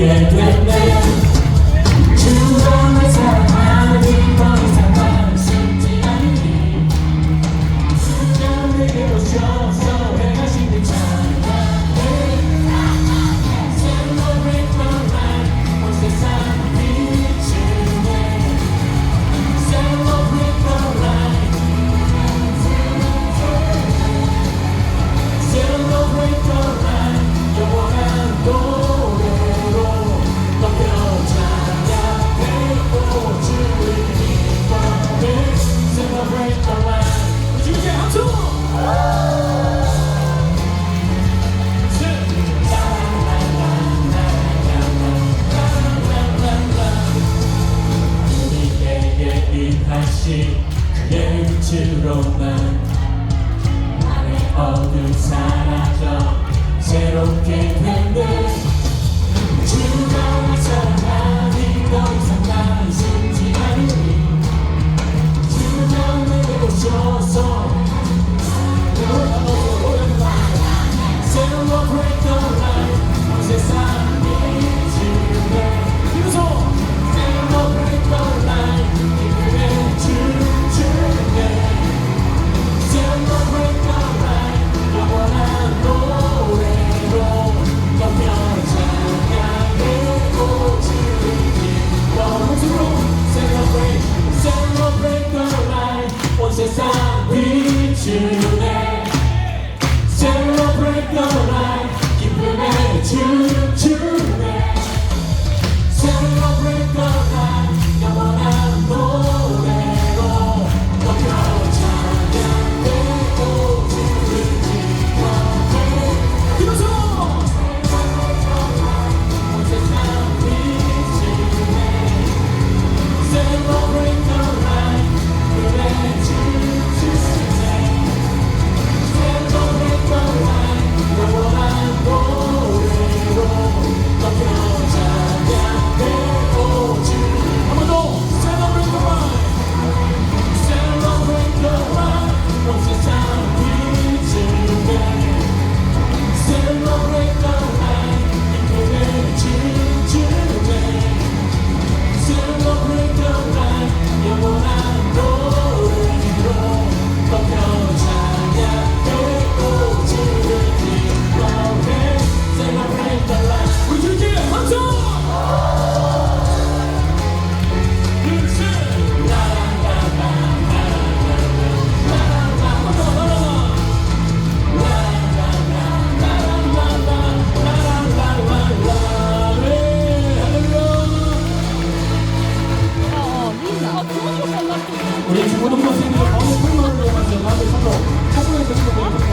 Yeah. to 모든 모습을 너무 훌륭하게 만든 나의 선로, 차분의 모습을